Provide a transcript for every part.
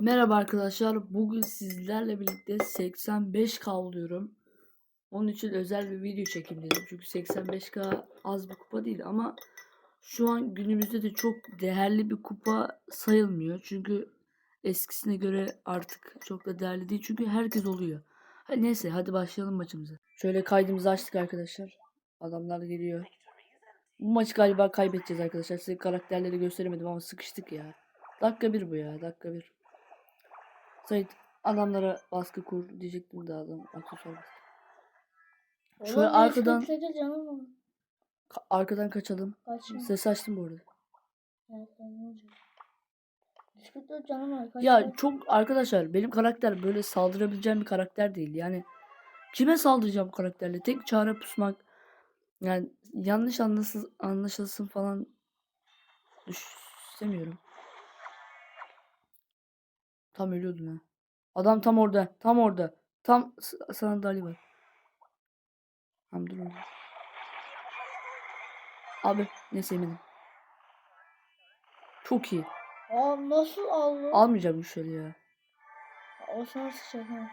Merhaba arkadaşlar. Bugün sizlerle birlikte 85 kavluyorum. Onun için özel bir video çekeyim dedim. Çünkü 85k az bir kupa değil ama şu an günümüzde de çok değerli bir kupa sayılmıyor. Çünkü eskisine göre artık çok da değerli değil. Çünkü herkes oluyor. Ha, neyse hadi başlayalım maçımıza. Şöyle kaydımızı açtık arkadaşlar. Adamlar geliyor. Bu maçı galiba kaybedeceğiz arkadaşlar. Size karakterleri gösteremedim ama sıkıştık ya. Dakika bir bu ya. Dakika bir. Sait adamlara baskı kur diyecektim de adam aksesuar bastı. Şöyle arkadan-. Ka- arkadan kaçalım. Kaçma. Ses açtım bu arada. Canım var. Ya çok arkadaşlar benim karakter böyle saldırabileceğim bir karakter değil. Yani kime saldıracağım karakterle? Tek çare pusmak. Yani yanlış anlasın, anlaşılsın falan istemiyorum. Tam ölüyordum ha. Adam tam orada. Tam orada. Tam s- sana dali var. Tamam dur. Abi ne sevmedim. Çok iyi. Aa nasıl aldı? Almayacağım şöyle ya. O sana sıçacak ha.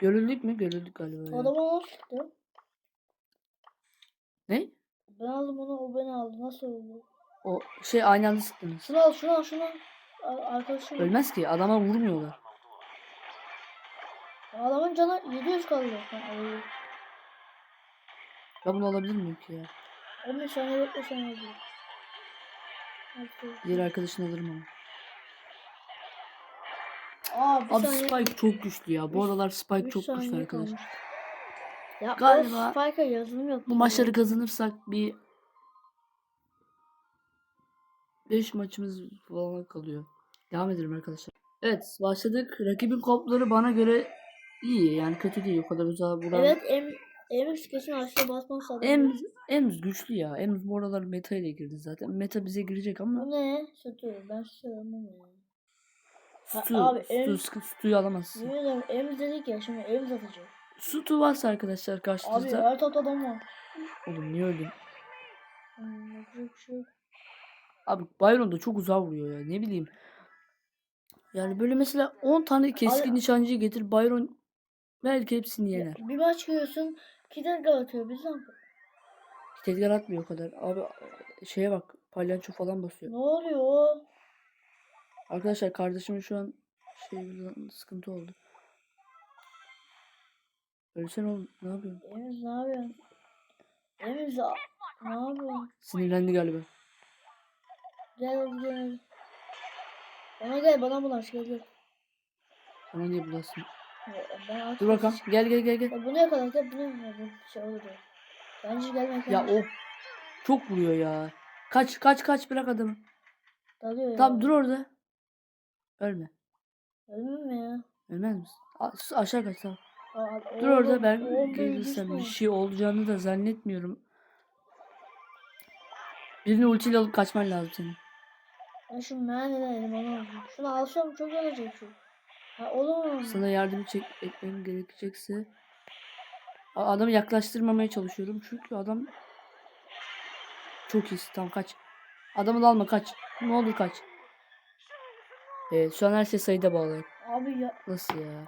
Görüldük mü? Görüldük galiba. ya. Adama nasıl çıktı? Ne? Ben aldım onu o beni aldı. Nasıl oldu? O şey aynı anda sıktınız. Şunu al şunu al şunu al. Ar- Arkadaşım. Ölmez ki. Adama vurmuyorlar. Adamın canı 700 kaldı. Ha, öyle. Ben bunu alabilir miyim ki ya? 15 saniye bekle sen. Hadi. Diğer arkadaşını alırım ama. Aa Abi saniye. Spike çok güçlü ya. Bu aralar Spike çok güçlü arkadaşlar. Ya Galiba Spike'a yazılım yok. Bu maçları kazanırsak bir 5 maçımız falan kalıyor. Devam edelim arkadaşlar. Evet başladık. Rakibin kompları bana göre iyi. Yani kötü değil. O kadar uzağa vuran. Evet em Emix kesin aşağı basmaz adam. Emz, Emz güçlü ya. Emz bu aralar meta ile girdi zaten. Meta bize girecek ama Bu ne? Sütü. Ben sütü. Ha, Stu, abi, Emz- alamazsın. Ederim Emix dedik ya şimdi Emix atacak. Stu varsa arkadaşlar Abi karşınızda. her top adam var. Oğlum niye öldün? Hmm, yapacak bir şey yok. Abi Byron da çok uzağa vuruyor ya. Ne bileyim. Yani böyle mesela 10 tane keskin Abi- nişancıyı getir. Byron belki hepsini yener. bir maç görüyorsun. Gider gol atıyor. Biz ne? Tedgar atmıyor o kadar. Abi şeye bak. Palyanço falan basıyor. Ne oluyor? Arkadaşlar kardeşimin şu an şey sıkıntı oldu. Ölsen oğlum ne yapıyorsun? Emix ne yapıyorsun? Emix a- ne yapıyorsun? Sinirlendi galiba. Gel gel. Bana gel bana bulaş gel gel. Sana niye bulasın? Ben Dur bakalım. Gel gel gel gel. Ya bu ne kadar da bu ne kadar bu şey olur ya. Bence gelmek Ya o çok vuruyor ya. Kaç kaç kaç bırak adamı. Dalıyor ya. Tamam dur orada. Ölme. Ölmem mi ya? Ölmez misin? A- aşağı kaç tamam. Aa, Dur orada ben gelirsem bir şey olacağını da zannetmiyorum. Birini ultiyle alıp kaçman lazım senin. Ben şu mermiden elim onu. Şunu alsam çok olacak şu. Ha olur mu? Sana yardım çek etmem gerekecekse. Adamı yaklaştırmamaya çalışıyorum çünkü adam çok iyi. Tamam kaç. Adamı da alma kaç. Ne olur kaç. Evet şu an her şey sayıda bağlı. Abi ya Nasıl ya?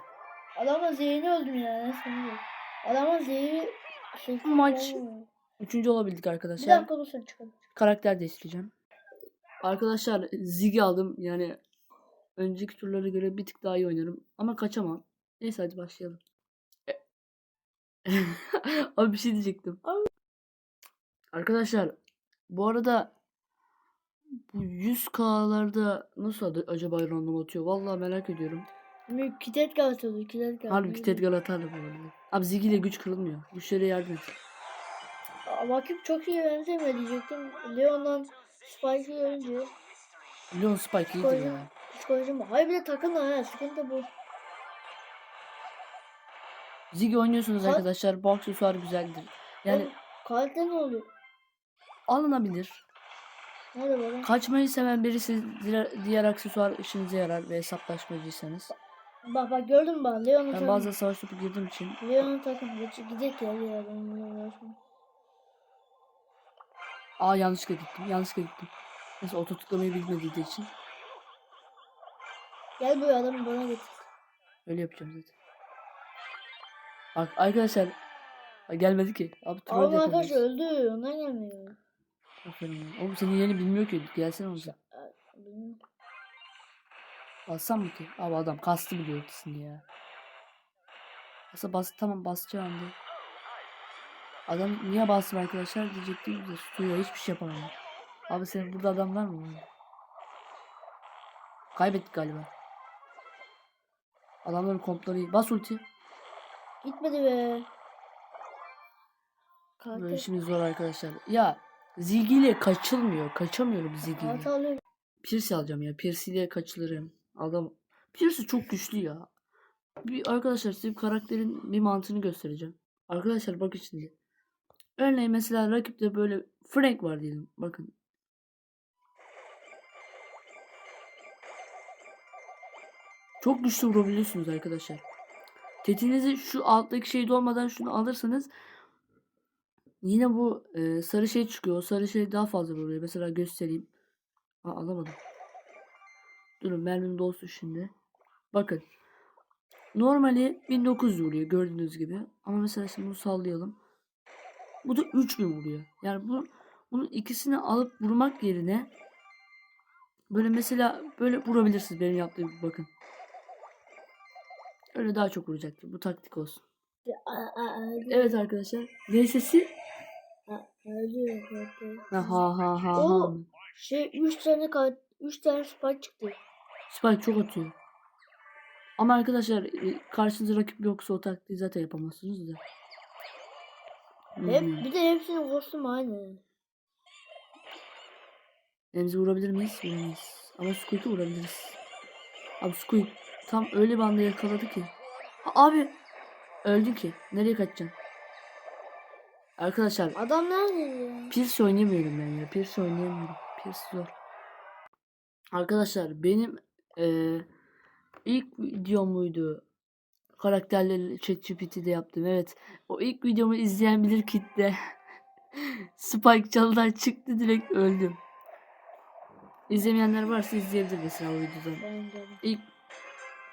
adamın zehrini öldüm ya. Sanıyor? Adamın zehri şey maç- olmuyor. Üçüncü olabildik Bir arkadaşlar. dakika dursun çıkalım. Karakter değiştireceğim. Arkadaşlar Ziggy aldım. Yani önceki turlara göre bir tık daha iyi oynarım. Ama kaçamam. Neyse hadi başlayalım. E- Abi bir şey diyecektim. Arkadaşlar bu arada bu 100k'larda nasıl adı- acaba random atıyor? Vallahi merak ediyorum. Şimdi kitet atıyordu kitet gal. Harbi kitet atardı bu arada. Abi Ziggy ile güç kırılmıyor. Güçlere yardım et. Vakip çok iyi benzemiyor diyecektim. Leon'dan Spike'ı görünce Leon Spike iyidir ya. psikolojim Hayır bir de takımla ha sıkıntı bu. Ziggy oynuyorsunuz Ka- arkadaşlar. Bu aksesuar güzeldir. Yani Oğlum, Kalpte ne oluyor? alınabilir. Nerede bana? Kaçmayı seven birisi diğer, diğer aksesuar işinize yarar ve hesaplaşmacıysanız. Bak bak gördün mü bak Leon'un Ben takım. bazen savaş topu girdiğim için Leon'un takım. Gidek ya ben uğraşmam. Aa yanlışlıkla gittim yanlışlıkla gittim. Mesela oto tıklamayı bilmediği için Gel buraya adamı bana getir. öyle yapacağım zaten. Bak arkadaşlar Ha, gelmedi ki. Abi troll Ama arkadaş yapamıyoruz. öldü. Ondan gelmiyor. Aferin lan. Oğlum senin yerini bilmiyor ki. Gelsene olacak. Bilmiyorum. Bassam mı ki? Abi adam kastı biliyor ikisini ya. Basa bas tamam basacağım diye. Adam niye bastın arkadaşlar diyecektim de tutuyor hiçbir şey yapamam. Abi senin burada adam var mı? Kaybettik galiba. Adamların kompları. Bas ulti. Gitmedi be. Böyle Katil. işimiz zor arkadaşlar. Ya Ziggy ile kaçılmıyor. Kaçamıyorum Ziggy ile. Pierce alacağım ya. Pierce ile kaçılırım. Adam Pierce çok güçlü ya. Bir arkadaşlar size bir karakterin bir mantığını göstereceğim. Arkadaşlar bakın şimdi. Örneğin mesela rakipte böyle Frank var diyelim. Bakın. Çok güçlü vurabiliyorsunuz arkadaşlar. Tetinizi şu alttaki şey dolmadan şunu alırsanız yine bu e, sarı şey çıkıyor. O sarı şey daha fazla vuruyor. Mesela göstereyim. Aa, alamadım. Durun mermim dolsun şimdi. Bakın. Normali 1900 vuruyor gördüğünüz gibi. Ama mesela şimdi bunu sallayalım. Bu da 3000 vuruyor. Yani bu bunun ikisini alıp vurmak yerine böyle mesela böyle vurabilirsiniz benim yaptığım gibi bakın. Öyle daha çok vuracaktır. Bu taktik olsun. Evet arkadaşlar. Ne sesi? Ha ha ha ha. O- Şey 3 tane kat 3 tane spike çıktı. Spike çok atıyor. Ama arkadaşlar e, karşınızda rakip yoksa o taktiği zaten yapamazsınız da. Hep, Hmm. bir de hepsinin kostümü aynı. Elimizi vurabilir miyiz? Vuramayız. Ama Squeak'i vurabiliriz. Abi Squeak tam öyle bir anda yakaladı ki. Ha, abi öldü ki. Nereye kaçacaksın? Arkadaşlar Adam nerede ya? Pierce oynayamıyorum ben ya. Pierce oynayamıyorum. Pierce zor. Arkadaşlar benim eee ilk videom muydu? Karakterleri ChatGPT'de yaptım. Evet. O ilk videomu izleyen bilir kitle. Spike çalıdan çıktı direkt öldüm. İzlemeyenler varsa izleyebilir mesela o videodan. İlk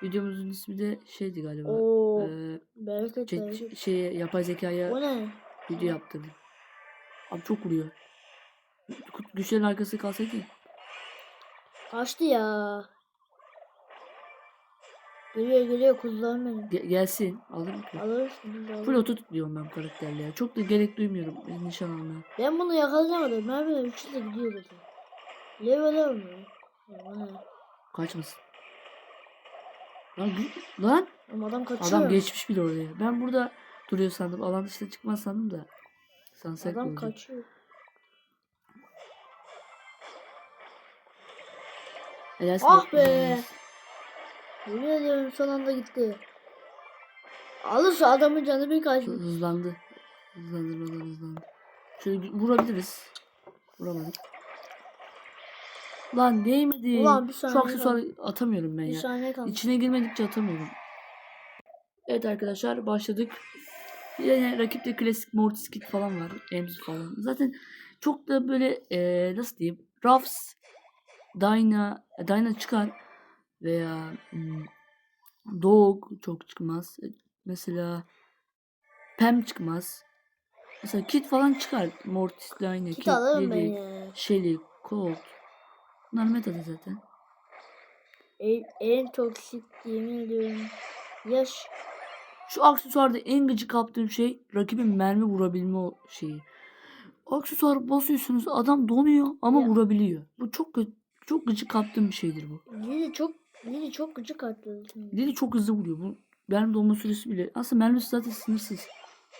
videomuzun ismi de şeydi galiba. Oo. Eee, Bereket chat- şeye yapay zekaya? Video yaptırdım. Abi çok vuruyor. Güçlerin arkası kalsaydı. Kaçtı ya. Geliyor geliyor kuzularım benim. Ge- gelsin. Alırım ki. Alırsın. Full auto diyorum ben karakterle ya. Çok da gerek duymuyorum nişan almaya. Ben bunu yakalayamadım. Ben böyle üçü de gidiyor zaten. Level ne? Kaçmasın. Lan, lan Ama adam kaçıyor. adam geçmiş bile oraya. Ben burada duruyor sandım. Alan dışına çıkmaz sandım da. Sunset Adam olacak. kaçıyor. Helalsin Ah be! Yemin ediyorum son anda gitti. Alırsa adamın canı bir Hı- kaç. Hızlandı. Hızlandırmadan hızlandı. Şöyle vurabiliriz. Vuramadık. Lan değmedi. Ulan bir Şu saniye aksesuarı atamıyorum ben Bir ya. saniye kaldı. İçine girmedikçe atamıyorum. Evet arkadaşlar başladık. Yine rakipte klasik Mortis kit falan var. Ems falan. Zaten çok da böyle eee, nasıl diyeyim. Ruffs, Dyna, Dyna çıkar. Veya hmm, Dog çok çıkmaz. E, Mesela Pam çıkmaz. Mesela kit falan çıkar. Mortis, Dyna, Kit Kit, alırım ben Lily. Shelly, Colt. Bunlar metada zaten. En, en toksik yemin ediyorum. Yaş. Şu aksesuarda en gıcık kaptığım şey rakibin mermi vurabilme şeyi. Aksesuar basıyorsunuz adam donuyor ama Ya. vurabiliyor. Bu çok çok gıcık kaptığım bir şeydir bu. Lili çok Lili çok gıcık attı. Dedi çok hızlı vuruyor. Bu mermi dolma süresi bile. Aslında mermisi zaten sınırsız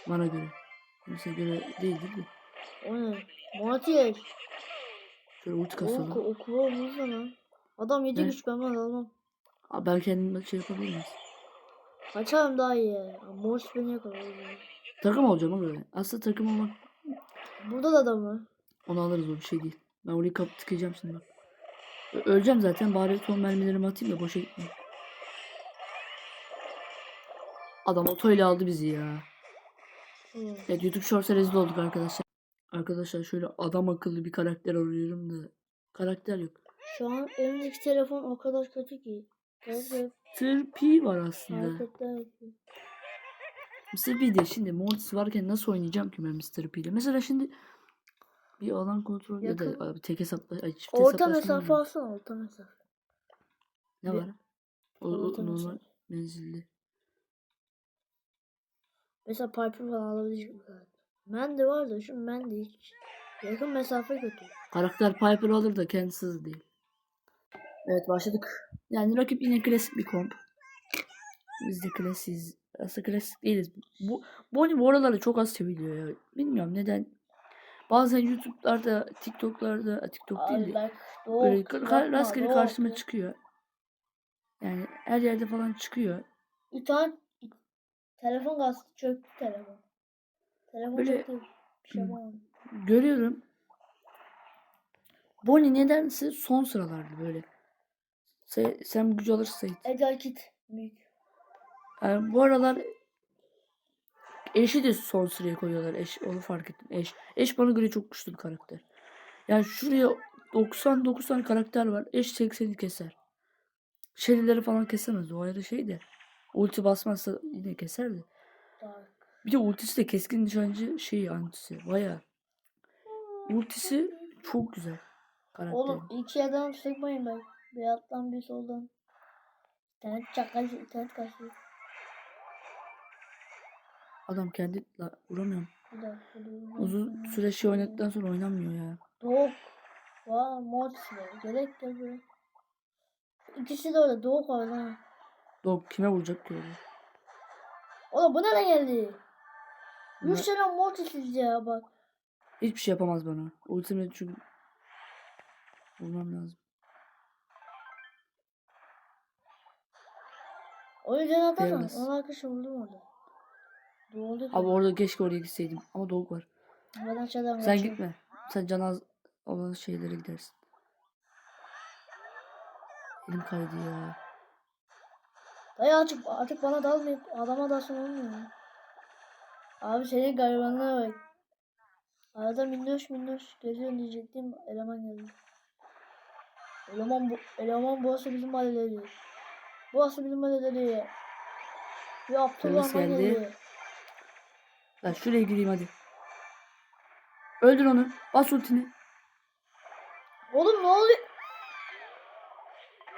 bana göre. Kimse göre değildir de. O ne? Mortis. Şöyle ulti kasalım. o kuva olmaz lan. Adam yedi güç ben bana almam. Aa, ben kendim şey yapabilir miyiz? Kaçarım daha iyi. Mortis beni yakalar. Takım olacağım ama böyle. Aslında takım olmak Burada da adam var. onu alırız o bir şey değil. Ben orayı kapı tıkayacağım şimdi bak. Öleceğim zaten bari son mermilerimi atayım da boşa gitmeyeyim. Adam otoyla aldı bizi ya. Hı. Evet YouTube Shorts'a rezil olduk arkadaşlar. Arkadaşlar şöyle adam akıllı bir karakter arıyorum da karakter yok. Şu an elimdeki telefon o kadar kötü ki. P var aslında. Mr. P de şimdi Mortis varken nasıl oynayacağım ki ben Mr. P ile? Mesela şimdi bir alan kontrol ya Yakın. da abi tek hesapla ay, çift Orta hesaplaşma mesafe var. alsana orta mesafe. Ne var? O, o Orta normal mesafe. menzilli. Mesela Piper falan alabilecek mi kadar? Ben de var da şu ben de hiç. Yakın mesafe kötü. Karakter Piper alır da kendisi hızlı değil. Evet başladık. Yani rakip yine klasik bir komp. Biz de klasiyiz. Aslında klasik değiliz. Bu, bu oyun bu aralarda çok az seviliyor ya. Bilmiyorum neden. Bazen YouTube'larda, TikTok'larda, TikTok değil de böyle ka- rastgele karşıma çıkıyor. Yani her yerde falan çıkıyor. Tane telefon kastı çöktü telefon. Telefon Böyle- çöktü. Bir şey yapamadım. Görüyorum. Bonnie nedense son sıralarda böyle. Sen, sen gücü alırsın Sait. Ecel kit. Büyük. Yani bu aralar eşi de son sıraya koyuyorlar. Eş, onu fark ettim. Eş. Eş bana göre çok güçlü bir karakter. Yani şuraya 99 tane karakter var. Eş 80'i keser. Şerileri falan kesemez. O ayrı şey de. Ulti basmazsa yine keser de. Bir de ultisi de keskin nişancı şeyi antisi. Baya. Ultisi çok güzel. Karakterin. Oğlum iki yerden sıkmayın bak. Bir alttan bir soldan. İnternet çakal, internet kaçıyor. Adam kendi la, vuramıyorum. Bir dakika. dur. Uzun süre şey oynadıktan sonra oynanmıyor ya. Doğuk. Vay Mortis var. Gerek de böyle. İkisi de orada. Doğuk var lan. Dog kime vuracak ki öyle? Oğlum bu nereden geldi? Bunlar- Üç tane Mortis'iz ya bak. Hiçbir şey yapamaz bana. Ultimate çünkü vurmam lazım. O yüzden atarsan. Fearless. Onun arkadaşı vurdum orada. Doğru. Abi orada keşke oraya gitseydim. Ama dog var. Ben aşağıdan Sen gitme. Sen can az olan şeylere gidersin. Elim kaydı ya. Dayı artık, artık bana dalmayıp adama dalsın olmuyor mu? Abi senin garibanlığa bak. Arada minnoş minnoş geziyorsun diyecektim eleman geldi. Eleman bu eleman burası bizim mahalleleri. Burası bizim mahalleleri. Bir Abdullah Polis geldi. geldi. Ben şuraya gireyim hadi. Öldür onu. Bas ultini. Oğlum ne oluyor?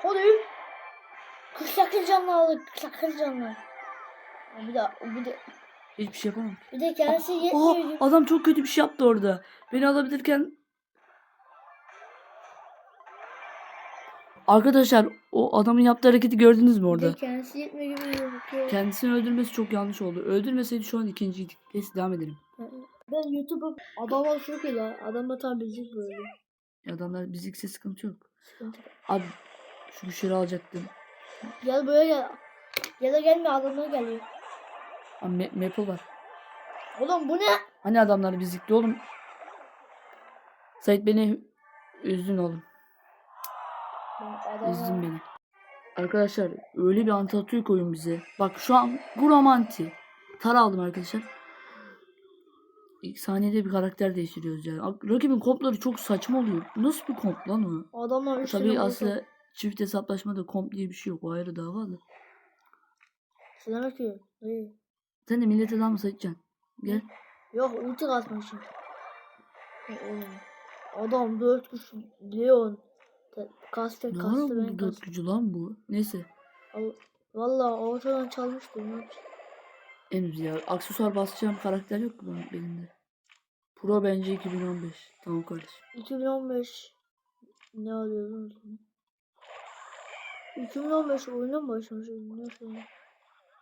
Hadi. 48 canlı aldık. 48 canlı. Bir de bir de Hiçbir şey yapamam. bir de kendisi yetmiyor. adam çok kötü bir şey yaptı orada. Beni alabilirken Arkadaşlar o adamın yaptığı hareketi gördünüz mü orada? kendisi yetmiyor gibi bakıyor. Kendisini öldürmesi çok yanlış oldu. Öldürmeseydi şu an ikinciydik. Neyse devam edelim. Ben YouTube'a adamlar çok iyi lan. Adamlar tam bilecek böyle. Adamlar bizikse sıkıntı yok. Sıkıntı. Abi şu güçleri alacaktım. Gel buraya gel. Ya da gelme adamlar geliyor. Abi Ma- Maple var. Oğlum bu ne? Hani adamlar bizikti oğlum. Sait beni üzdün oğlum. Üzdün beni. Arkadaşlar öyle bir anti atıyor ki oyun bize. Bak şu an bu romanti. Tara aldım arkadaşlar. İlk saniyede bir karakter değiştiriyoruz yani. Ak- Rakibin kompları çok saçma oluyor. Nasıl bir komp lan o? Adamlar Tabii aslında çift hesaplaşmada komp diye bir şey yok. O ayrı dava da. Sana bakıyor. İyi. Sen de millete daha mı Saitcan? Gel. Yok ulti Oğlum. Adam dört kuş Leon. Te- Kastı Ne kastı ara ben bu dört kastı. gücü lan bu? Neyse. Al- Valla ortadan çalmıştı. Ne yapacağız? Henüz ya. Aksesuar basacağım karakter yok mu benim de? Pro bence 2015. Tamam kardeşim. 2015 ne alıyordun sen? 2015 oyuna mı başlamışım? Ne?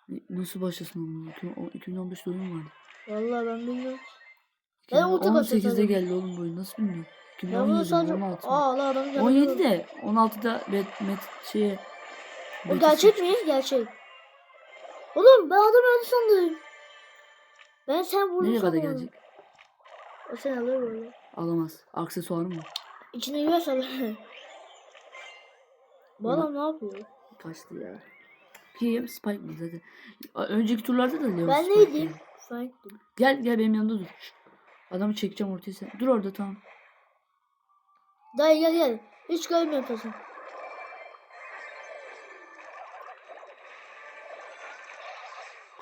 Ne- Nasıl başlasın oğlum? 2015'te oyun vardı. Valla ben bilmiyorum. Ben ulti 18'de basacağım. geldi oğlum bu oyun. Nasıl bilmiyorum? Bunu 2017 sadece... 16 mı? Aa 17 de 16'da met, met şeye O gerçek mi? Gerçek. Oğlum ben adam öldü sandım. Ben sen vurdun Nereye kadar sandım. gelecek? O sen alır böyle. Alamaz. Aksesuarım var. İçine yiyorsa alır. Bu adam ne yapıyor? Kaçtı ya. Kim? Spike mı zaten? Önceki turlarda da Leo Ben Spike neydim? yani. Frank'tim. Gel gel benim yanımda dur. Adamı çekeceğim ortaya sen. Dur orada tamam. Dayı gel gel. Hiç görmüyor taşın.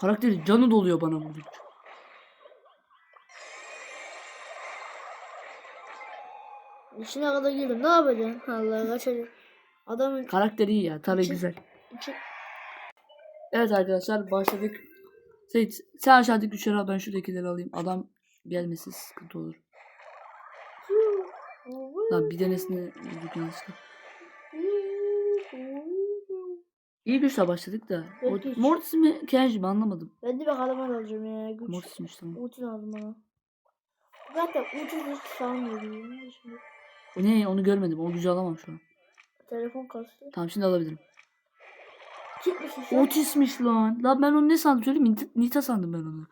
Karakteri canı doluyor bana vurdukça. İçine kadar girdim. Ne yapacaksın? Allah kaçacak. Adamın Karakteri iyi ya. Tarı İçi- güzel. içi... Evet arkadaşlar başladık. Seyit sen aşağıdaki güçleri al ben şuradakileri alayım. Adam gelmesin sıkıntı olur. Lan bir vurduk yanlışlıkla. İyi güçle başladık da. Güç. Mortis mi Kenji mi anlamadım. Ben de bir kalaman alacağım ya. Güç. Mortis'miş tamam. Ulti lazım bana. Zaten ulti hiç sanmıyorum. Ne onu görmedim. O gücü alamam şu an. telefon kastı. Tamam şimdi alabilirim. Gitmişsin sen. Otis'miş lan. Lan ben onu ne sandım söyleyeyim mi? Nita, Nita sandım ben onu.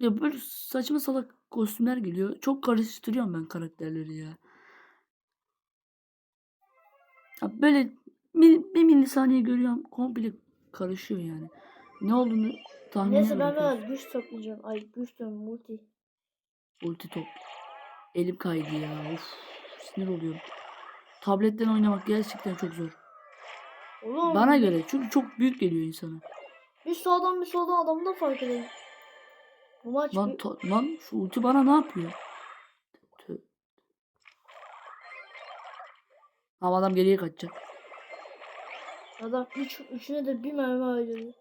Ya böyle saçma salak kostümler geliyor. Çok karıştırıyorum ben karakterleri ya. Ya böyle bir, bir milisaniye görüyorum. Komple karışıyor yani. Ne olduğunu tahmin Neyse ben biraz güç toplayacağım. Ay güç diyorum multi. Ulti top. Elim kaydı ya. Of. Sinir oluyorum. Tabletten oynamak gerçekten çok zor. Oğlum. Bana göre. Çünkü çok büyük geliyor insana. Bir sağdan bir soldan adamı da fark edeyim. Bu maç Lan, bir... lan şu ulti bana ne yapıyor? Ama adam geriye kaçacak. Adam üç, üçüne de bir mermi harcadı.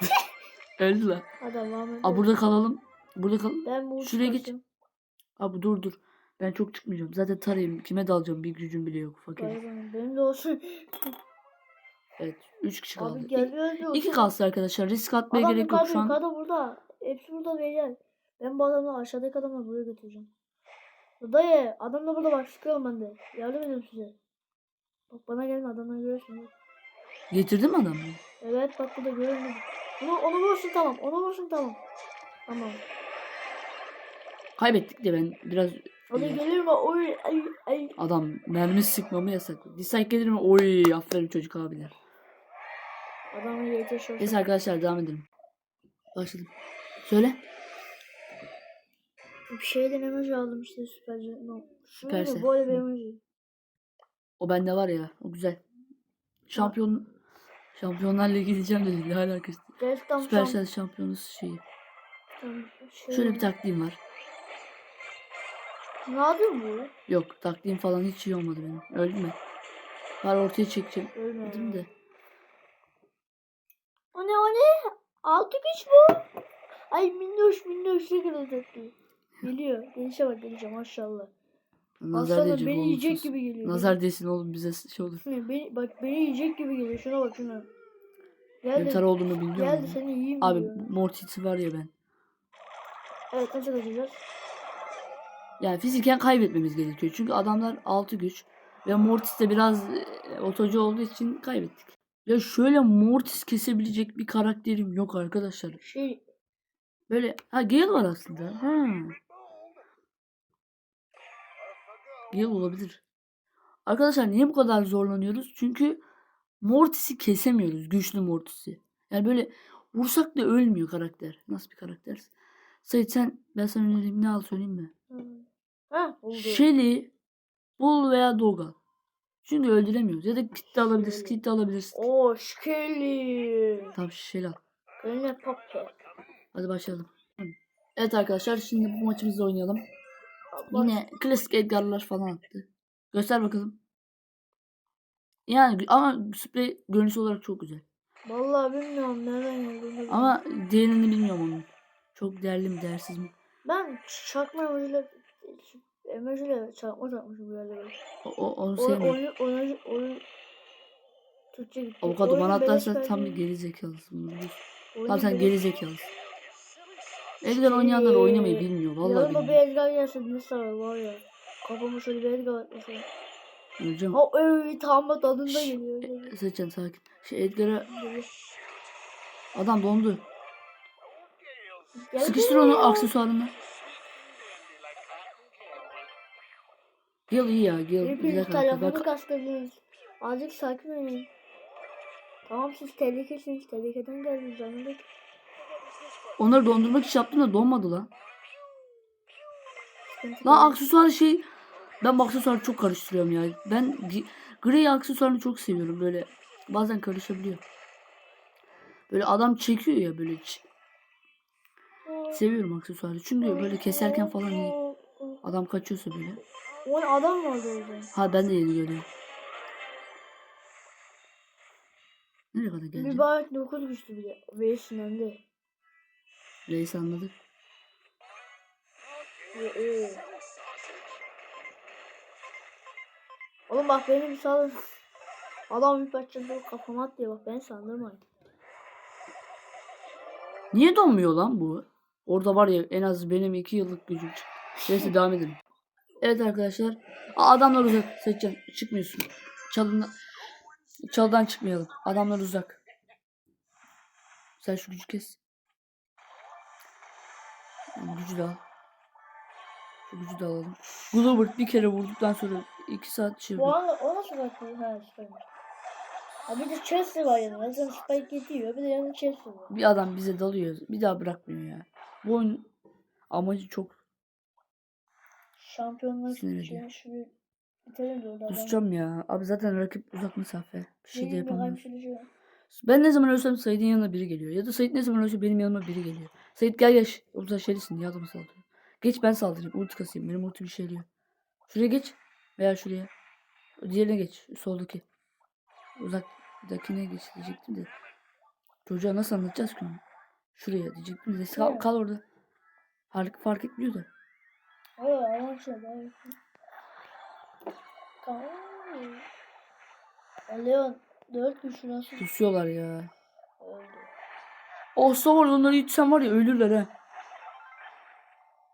Öldü lan. Adam Ahmet. Aa burada kalalım. Burada kal. Ben bu Şuraya git. Abi dur dur. Ben çok çıkmayacağım. Zaten tarayayım. Kime dalacağım? Bir gücüm bile yok. Fakir. Benim de olsun. Evet. Üç kişi kaldı. Abi geliyor. İki kalsın arkadaşlar. Risk atmaya Adam gerek yok şu an. yukarıda burada. Hepsi burada beyler. Ben bu adamı aşağıdaki adamı buraya götüreceğim. Dayı adam da burada bak sıkıyorum ben de. Yardım ediyorum size. Bak bana gelme adamlar görüyorsun. mi adamı? Evet bak burada görüyorum. Onu, onu vursun tamam. Onu vursun tamam. Tamam. Kaybettik de ben biraz Hadi Evet. gelir mi? Oy ay ay. adam mermi sıkmamı yasakladı. Dislike gelir mi? Oy aferin çocuk abiler. Adamı yetiş olsun. Neyse arkadaşlar devam edelim. Başladım. Söyle. Bir şeyden emoji aldım işte süper. No. Süpersel. Böyle bir emoji. O bende var ya. O güzel. Şampiyon Şampiyonlar Ligi gideceğim dedi. Ne alakası? Gerçekten Süpersel şampiyonası şeyi. Şey Şöyle bir taktiğim var. Ne yapıyor bu? Yok taktiğim falan hiç iyi olmadı benim. Öldü mü? Var ortaya çekeceğim. Ölme. Dedim de. O ne o ne? Altı güç bu. Ay minnoş minnoş ne kadar tatlı. Geliyor. Gelişe bak gelişe maşallah. Nazar değecek beni yiyecek olumsuz. gibi geliyor. Nazar değsin oğlum bize şey olur. Ne, beni, bak beni yiyecek gibi geliyor. Şuna bak şuna. Geldi. tara olduğunu biliyorum. Geldi ya. seni yiyeyim Abi diyor. Mortis'i var ya ben. Evet nasıl kaçacağız? Yani fiziken kaybetmemiz gerekiyor. Çünkü adamlar 6 güç. Ve Mortis de biraz e, otocu olduğu için kaybettik. Ya şöyle Mortis kesebilecek bir karakterim yok arkadaşlar. Şey Böyle ha Gale var aslında. Ha. Gale olabilir. Arkadaşlar niye bu kadar zorlanıyoruz? Çünkü Mortis'i kesemiyoruz. Güçlü Mortis'i. Yani böyle vursak da ölmüyor karakter. Nasıl bir karakter? Sait sen ben sana önereyim ne al söyleyeyim mi? Ha. Shelly, Bull veya Dogal. Çünkü öldüremiyoruz. Ya da kit de alabilirsin. Shelly. Kit de alabilirsin. Oo Skelly. Tamam Shelly al. Papya. Hadi başlayalım. Evet arkadaşlar şimdi bu maçımızda oynayalım. Yine klasik Edgar'lar falan attı. Göster bakalım. Yani ama sprey görünüş olarak çok güzel. Vallahi bilmiyorum nereden geldi. Ama değerini bilmiyorum onun. Çok değerli mi değersiz mi? ben çakma emojiyle emojiyle çakma çakmışım bir yerde. böyle. O, o, onu sevmiyorum. oyun, oyun, oyun, Türkçe gitti. Avukatı Oyun bana atarsa tam bir geri zekalısın. Tamam sen geri zekalısın. Edgar oynayanlar oynamayı bilmiyor. Vallahi Yanıma bir bilmiyor. Edgar gelse ne sarar var ya. Kafamı şöyle bir Edgar atmasa. Öleceğim. Ha öyle tam tadında Şşş, geliyor. e, Seçen sakin. Şey Edgar'a adam dondu. Gel Sıkıştır onu aksesuarına. Gil iyi ya. Gil güzel Hepiniz telefonu Bak. Azıcık sakin olun. Tamam siz tehlikesiniz. Tehlikeden geldiniz anladık. Onları dondurmak için yaptım da donmadı lan. Lan aksesuar şey Ben bu aksesuarı çok karıştırıyorum ya. Ben gri aksesuarını çok seviyorum. Böyle bazen karışabiliyor. Böyle adam çekiyor ya böyle. Seviyorum aksesuarı. Çünkü böyle keserken falan iyi. Adam kaçıyorsa böyle. O ne adam vardı orada. Ha ben de yeni görüyorum. Nereye kadar geleceğim? Mübarek 9 güçlü bir de. Ve sinirli. Reis anladık. Oğlum bak beni bir salın. Adam bir parçada kafama at diye bak beni sandırmayın. Niye donmuyor lan bu? Orada var ya en az benim 2 yıllık gücüm çıktı. Neyse devam edelim. Evet arkadaşlar. Aa, adamlar uzak. Seçeceğim. Çıkmıyorsun. Çalından, çaldan çıkmayalım. Adamlar uzak. Sen şu gücü kes. Gücü de al. Şu gücü de alalım. Glover bir kere vurduktan sonra 2 saat şey Bu arada o nasıl bakıyor? Ha. Ha bir de Chelsea var yanında. Zaten Spike yetiyor. Bir de yanında Chelsea var. Bir adam bize dalıyor. Bir daha bırakmıyor ya. Bu oyun amacı çok Şampiyonlar için şunu bitirelim de orada. Kusacağım ya. Abi zaten rakip uzak mesafe. Bir şey de yapamıyorum. Ben ne zaman ölsem Sait'in yanına biri geliyor. Ya da Sait ne zaman ölse benim yanıma biri geliyor. Sait gel geç. Orada şeylisin diye saldırıyor. Geç ben saldırayım. Ulti kasayım. Benim ulti bir şey diyor. Şuraya geç. Veya şuraya. Diğerine geç. Soldaki. Uzaktakine geç diyecektim de. Çocuğa nasıl anlatacağız ki onu? Şuraya diyecektim de. Kal, kal orada. Fark, fark etmiyor da. Hayır şey. Tamam. Leon 4 güçlü nasıl Kusuyorlar ya. öldü? Olsa var onları yitsem var ya ölürler ha.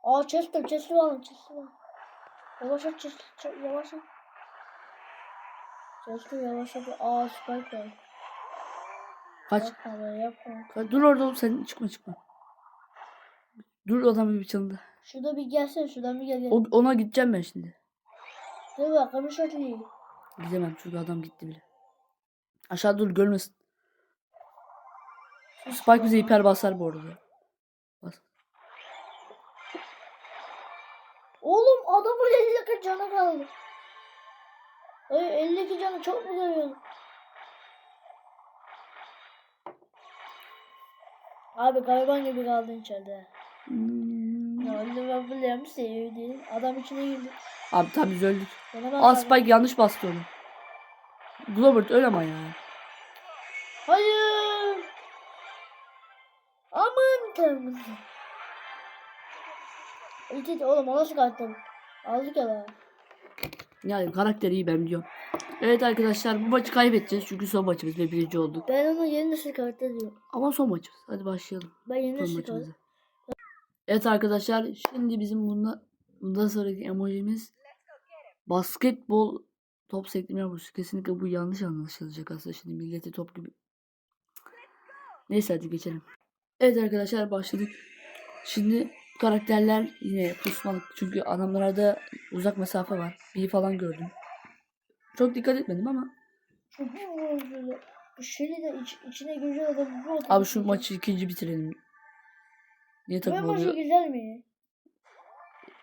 Aa Chester, Chester var, Chester var. Yavaş at Chester, Ch- yavaş at. Chester yavaş at. Aa Spike var. Kaç. Yapma be yapma. Ka- Dur orada oğlum sen çıkma çıkma. Dur adam bir çalında. Şurada bir gelsene, şuradan bir gel gel. O, ona gideceğim ben şimdi. Dur bak, kamış atlayayım. Gidemem çünkü adam gitti bile. Aşağı dur görmesin. Spike bize hiper basar bu arada. Bas. Oğlum adamın 50 dakika canı kaldı. Ay 52 canı çok mu görüyorsun? Abi gariban gibi kaldın içeride. Hmm. Ya biliyorum sevdiğim. Adam içine girdi. Abi tabii biz öldük. Aa. Spike yanlış bastı onu. Globert öyle ama ya. Hayır. Aman tanrım. İlk oğlum o nasıl kattım? Aldık ya lan. Yani karakteri iyi ben biliyorum. Evet arkadaşlar bu maçı kaybedeceğiz çünkü son maçımız ve birinci olduk. Ben onu yeni nesil karakter diyorum. Ama son maçımız. Hadi başlayalım. Ben yeni nesil karakter. Evet arkadaşlar şimdi bizim bunda bundan sonraki emojimiz basketbol top sektirme yapıyoruz. Kesinlikle bu yanlış anlaşılacak aslında şimdi milleti top gibi. Neyse hadi geçelim. Evet arkadaşlar başladık. Şimdi karakterler yine pusmalık çünkü adamlarda uzak mesafe var. Bir falan gördüm. Çok dikkat etmedim ama Çok böyle. De iç, içine giriyor adam abi şu maçı ikinci bitirelim. Niye Bu takım maçı oluyor? güzel mi?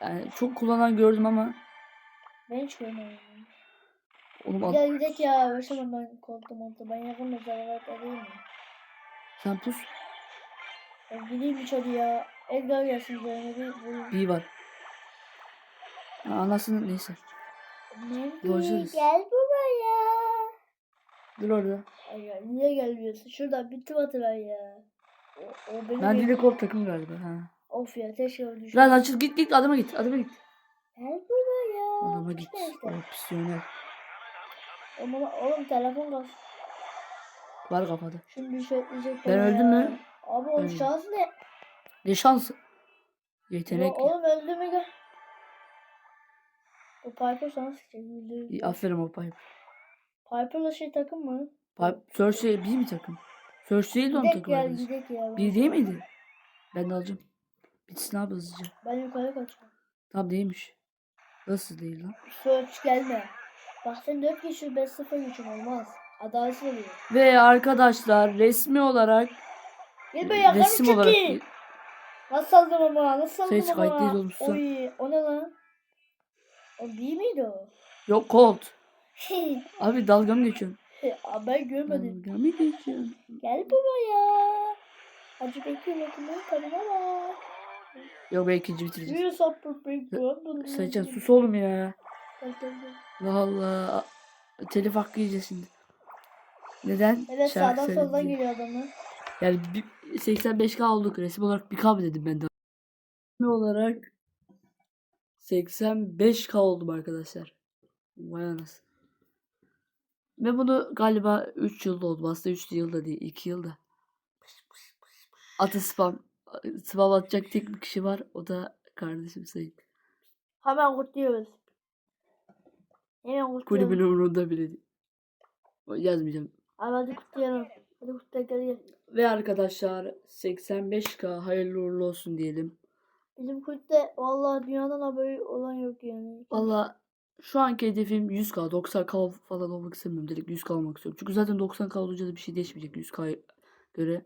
Yani çok kullanan gördüm ama Ben hiç görmedim. Oğlum ad- Gel gidelim ya. Başlamam ben koltuğum oldu. Ben yakın mesafeler değil mi? sen pus. Ben gideyim içeri ya. Edgar gelsin üzerine bir vurayım. İyi var. Ha, anasını neyse. Mendy Görüşürüz. gel buraya. Dur orada. Ay ya niye gelmiyorsun? Şuradan bir tıvat ver ya. O, o benim Ben direkt kop takım galiba. Ha. Of ya teşekkür ederim. Lan açıl git git adama git. Adama git. Gel buraya. Adama git. İşte. O pisyoner. Oğlum, telefon kas. Var kafada. Şimdi bir şey. Ben öldüm ya. mü? Abi o Öldüm. şans ne? Ne şansı. Ya, Yetenek. oğlum öldü mü gel. O Piper yüz. İyi, Aferin o Pipe. Piper'la şey takım mı? Pipe Cersei bir mi takım? Cersei değil de onun Gidek takımı. ya arkadaşlar. gidek ya. Bir değil miydi? Ben de alacağım. Bitsin abi hızlıca. Ben yukarı kaçıyorum. Tamam değilmiş. Nasıl değil lan? Search gelme. Bak sen 4 kişi 5 0 için olmaz. Adaletsiz oluyor. Ve arkadaşlar resmi olarak Gel be resim karı olarak çekil. Nasıl saldım ama? Nasıl saldım Ses ama? oğlum, sus. Oy o ne lan? O değil miydi o? Yok Colt. Abi dalga mı geçiyorsun? Aa, ben görmedim. Dalga mı geçiyorsun? Gel buraya. Hacı Bekir bakımın kadına bak. Yok ben ikinci bitireceğiz. Bir sapık bekliyor. Saycan sus oğlum ya. Allah. Telif hakkı yiyeceğiz şimdi. Neden? Evet Şarkı sağdan soldan geliyor adamı. Yani bir- 85k olduk. Resim olarak bir k mı dedim ben de. Resim olarak 85k oldum arkadaşlar. Vay anasını. Ve bunu galiba 3 yılda oldu. Aslında 3 yılda değil. 2 yılda. Atı spam. Spam atacak tek bir kişi var. O da kardeşim Sayın. Hemen kutluyoruz. Hemen kutluyoruz. Kulübün umurunda bile değil. Yazmayacağım. Abi hadi kutlayalım. Hadi kutlayalım. Ve arkadaşlar 85k hayırlı uğurlu olsun diyelim. Bizim kulüpte vallahi dünyadan haberi olan yok yani. Valla şu anki hedefim 100k 90k falan olmak istemiyorum. Direkt 100k olmak istiyorum. Çünkü zaten 90k olunca da bir şey değişmeyecek 100k'ya göre.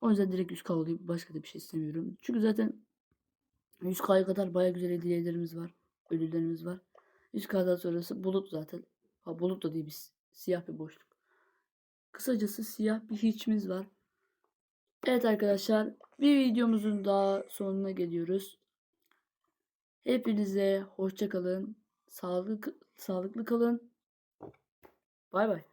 O yüzden direkt 100k olayım. Başka da bir şey istemiyorum. Çünkü zaten 100k'ya kadar baya güzel hediyelerimiz var. Ödüllerimiz var. 100k'dan sonrası bulut zaten. Ha bulut da değil biz. Siyah bir boşluk. Kısacası siyah bir hiçimiz var. Evet arkadaşlar bir videomuzun daha sonuna geliyoruz. Hepinize hoşça kalın. Sağlık sağlıklı kalın. Bay bay.